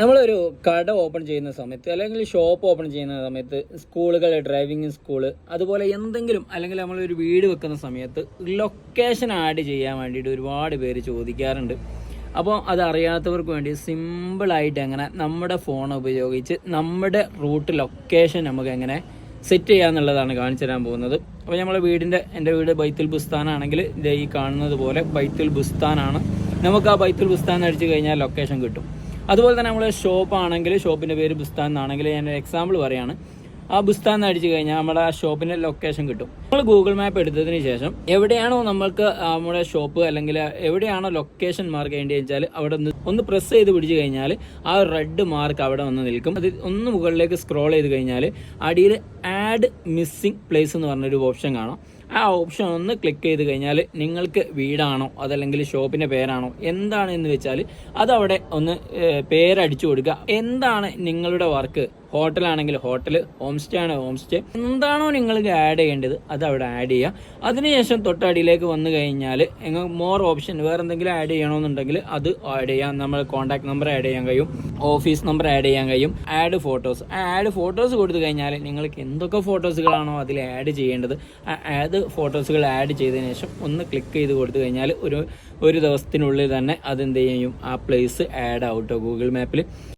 നമ്മളൊരു കട ഓപ്പൺ ചെയ്യുന്ന സമയത്ത് അല്ലെങ്കിൽ ഷോപ്പ് ഓപ്പൺ ചെയ്യുന്ന സമയത്ത് സ്കൂളുകൾ ഡ്രൈവിംഗ് സ്കൂൾ അതുപോലെ എന്തെങ്കിലും അല്ലെങ്കിൽ നമ്മളൊരു വീട് വെക്കുന്ന സമയത്ത് ലൊക്കേഷൻ ആഡ് ചെയ്യാൻ വേണ്ടിയിട്ട് ഒരുപാട് പേര് ചോദിക്കാറുണ്ട്. അപ്പോൾ അത് അറിയാത്തവർക്ക് വേണ്ടി സിമ്പിളായിട്ട് എങ്ങനെ നമ്മുടെ ഫോൺ ഉപയോഗിച്ച് നമ്മുടെ റൂട്ട് ലൊക്കേഷൻ നമുക്ക് എങ്ങനെ സെറ്റ് ചെയ്യാന്നുള്ളതാണ് കാണിച്ചു തരാൻ പോകുന്നത്. അപ്പോൾ നമ്മളെ വീടിന്റെ എന്റെ വീട് ബൈത്തുൽ ബുസ്താനാണെങ്കിൽ ഈ കാണുന്നത് പോലെ ബൈത്തുൽ ബുസ്താനാണ്. നമുക്ക് ആ ബൈത്തുൽ ബുസ്താൻ അടിച്ചു കഴിഞ്ഞാൽ ലൊക്കേഷൻ കിട്ടും. അതുപോലെ തന്നെ നമ്മൾ ഷോപ്പ് ആണെങ്കിൽ ഷോപ്പിന്റെ പേര് ബുസ്താൻ എന്നാണെങ്കിൽ ഞാൻ എക്സാമ്പിൾ പറയാണ്. ആ ബുസ്താൻ അടിച്ചു കഴിഞ്ഞാൽ നമ്മുടെ ആ ഷോപ്പിന്റെ ലൊക്കേഷൻ കിട്ടും. നമ്മൾ ഗൂഗിൾ മാപ്പ് എടുത്തതിന് ശേഷം എവിടെയാണോ നമ്മൾക്ക് നമ്മുടെ ഷോപ്പ് അല്ലെങ്കിൽ എവിടെയാണോ ലൊക്കേഷൻ മാർക്ക് ചെയ്യേണ്ടത് വെച്ചാൽ അവിടെ ഒന്ന് ഒന്ന് പ്രസ് ചെയ്ത് പിടിച്ചു കഴിഞ്ഞാൽ ആ റെഡ് മാർക്ക് അവിടെ വന്ന് നിൽക്കും. അത് ഒന്ന് മുകളിലേക്ക് സ്ക്രോൾ ചെയ്ത് കഴിഞ്ഞാൽ അടിയിൽ ആഡ് മിസ്സിംഗ് പ്ലേസ് എന്ന് പറഞ്ഞൊരു ഓപ്ഷൻ കാണാം. ആ ഓപ്ഷൻ ഒന്ന് ക്ലിക്ക് ചെയ്ത് കഴിഞ്ഞാൽ നിങ്ങൾക്ക് വീടാണോ? അതല്ലെങ്കിൽ ഷോപ്പിന്റെ പേരാണോ? എന്താണ് എന്ന് വെച്ചാൽ അതവിടെ ഒന്ന് പേരടിച്ചു കൊടുക്കുക. എന്താണ് നിങ്ങളുടെ വർക്ക് ഹോട്ടലാണെങ്കിൽ ഹോട്ടൽ ഹോം സ്റ്റേ ആണ് ഹോം സ്റ്റേ എന്താണോ നിങ്ങൾക്ക് ആഡ് ചെയ്യേണ്ടത് അത് അവിടെ ആഡ് ചെയ്യുക അതിനുശേഷം തൊട്ടടിയിലേക്ക് വന്നു കഴിഞ്ഞാൽ മോർ ഓപ്ഷൻ വേറെ എന്തെങ്കിലും ആഡ് ചെയ്യണമെന്നുണ്ടെങ്കിൽ അത് ആഡ് ചെയ്യാം. നമ്മൾ കോൺടാക്ട് നമ്പർ ആഡ് ചെയ്യാൻ കഴിയും. ഓഫീസ് നമ്പർ ആഡ് ചെയ്യാൻ കഴിയും. ആഡ് ഫോട്ടോസ് ആഡ് ഫോട്ടോസ് കൊടുത്തു കഴിഞ്ഞാൽ നിങ്ങൾക്ക് എന്തൊക്കെ ഫോട്ടോസുകളാണോ അതിൽ ആഡ് ചെയ്യേണ്ടത് ആഡ് ഫോട്ടോസുകൾ ആഡ് ചെയ്തതിന് ശേഷം ഒന്ന് ക്ലിക്ക് ചെയ്ത് കൊടുത്തു കഴിഞ്ഞാൽ ഒരു ഒരു ദിവസത്തിനുള്ളിൽ തന്നെ അതെന്ത് ചെയ്യും? ആ പ്ലേസ് ആഡ് ആവും കേട്ടോ ഗൂഗിൾ മാപ്പിൽ